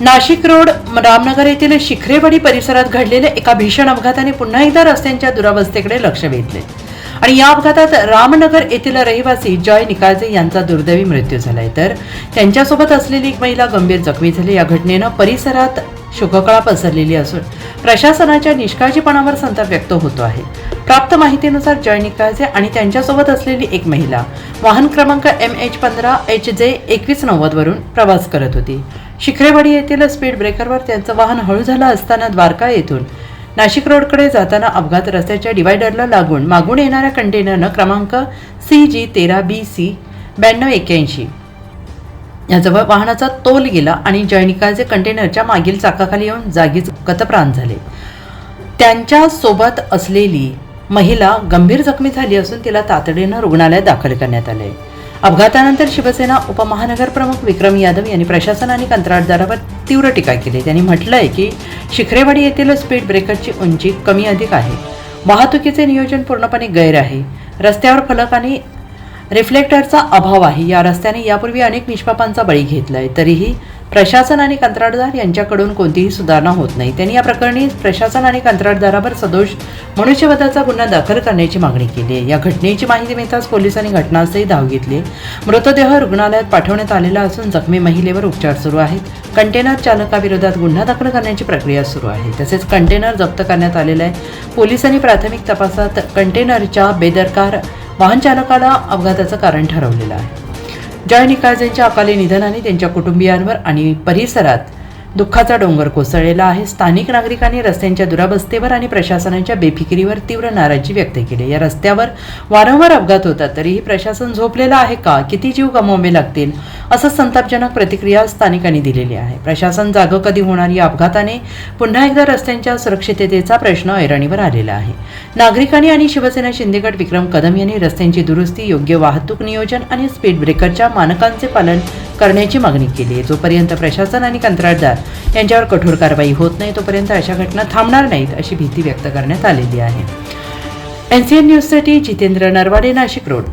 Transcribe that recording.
Nashik road Ramnagar येथील शिखरेवाडी परिसरात घडलेल्या एका भीषण अपघाताने पुन्हा एकदा रस्त्यांच्या दुरावस्थेकडे लक्ष वेधले. आणि या अपघातात रामनगर येथील रहिवासी जॉय निकाळजे यांचा दुर्दैवी मृत्यू झालाय. तर त्यांच्यासोबत असलेली एक महिला गंभीर जखमी झाली. या घटनेनं परिसरात शोककळा पसरलेली असून प्रशासनाच्या निष्काळजीपणावर संताप व्यक्त होतो आहे. प्राप्त माहितीनुसार जॉय निकाळजे आणि त्यांच्यासोबत असलेली एक महिला वाहन क्रमांक एम एच पंधरा एच जे एकवीस नव्वद वरून प्रवास करत होती. शिखरेवाडी येथील स्पीड ब्रेकरवर त्यांचं वाहन हळू झालं असताना द्वारका येथून. नाशिक रोडकडे जाताना अपघात रस्त्याच्या डिवायडरला लागून मागून येणाऱ्या कंटेनरनं क्रमांक सी जी तेरा बी सी ब्याण्णव एक्याऐंशी याजवळ वाहनाचा तोल गेला आणि जैनिकाचे कंटेनरच्या मागील चाकाखाली येऊन जागीच गतप्राण झाले. त्यांच्यासोबत असलेली महिला गंभीर जखमी झाली असून तिला तातडीनं रुग्णालयात दाखल करण्यात आले अपघातानंतर शिवसेना उपमहानगरप्रमुख विक्रम यादव यांनी प्रशासन आणि कंत्राटदारावर तीव्र टीका केली. त्यांनी म्हटलंय की शिखरेवाडी येथील स्पीड ब्रेकरची उंची कमी अधिक आहे. वाहतुकीचे नियोजन पूर्णपणे गैर आहे. रस्त्यावर फलक आणि रिफ्लेक्टरचा अभाव आहे. या रस्त्याने यापूर्वी अनेक निष्पापांचा बळी घेतलाय. तरीही प्रशासन आणि कंत्राटदार यांच्याकडून कोणतीही सुधारणा होत नाही. त्यांनी या प्रकरणी प्रशासन आणि कंत्राटदारावर सदोष मनुष्यवधाचा गुन्हा दाखल करण्याची मागणी केली आहे. या घटनेची माहिती मिळताच पोलिसांनी घटनास्थळी धाव घेतली मृतदेह रुग्णालयात पाठवण्यात आलेला असून जखमी महिलेवर उपचार सुरू आहेत. कंटेनर चालकाविरोधात गुन्हा दाखल करण्याची प्रक्रिया सुरू आहे. तसेच कंटेनर जप्त करण्यात आलेला आहे. पोलिसांनी प्राथमिक तपासात कंटेनरच्या बेदरकार वाहन चालकाला अपघाताचं कारण ठरवलेलं आहे. जय काळजेंच्या अकाली निधनाने त्यांच्या कुटुंबियांवर आणि परिसरात दुःखाचा डोंगर कोसळलेला आहे. स्थानिक नागरिकांनी रस्त्यांच्या दुरावस्थेवर आणि प्रशासनाच्या बेफिकिरीवर तीव्र नाराजी व्यक्त केली. या रस्त्यावर वारंवार अपघात होतात. तरीही प्रशासन झोपलेलं आहे का? किती जीव गमावे लागतील? असं संतापजनक प्रतिक्रिया स्थानिकांनी दिलेली आहे. प्रशासन जागं कधी होणार या अपघाताने? पुन्हा एकदा रस्त्यांच्या सुरक्षिततेचा प्रश्न ऐरणीवर आलेला आहे. नागरिकांनी आणि शिवसेना शिंदेगड विक्रम कदम यांनी रस्त्यांची दुरुस्ती योग्य वाहतूक नियोजन आणि स्पीड ब्रेकरच्या मानकांचे पालन करण्याची मागणी केली आहे. जोपर्यंत प्रशासन आणि कंत्राटदार यांच्यावर कठोर कारवाई होत नाही तोपर्यंत अशा घटना थांबणार नाहीत अशी भीती व्यक्त करण्यात आलेली आहे. एन सी एन न्यूजसाठी जितेंद्र नरवाडे नाशिक रोड.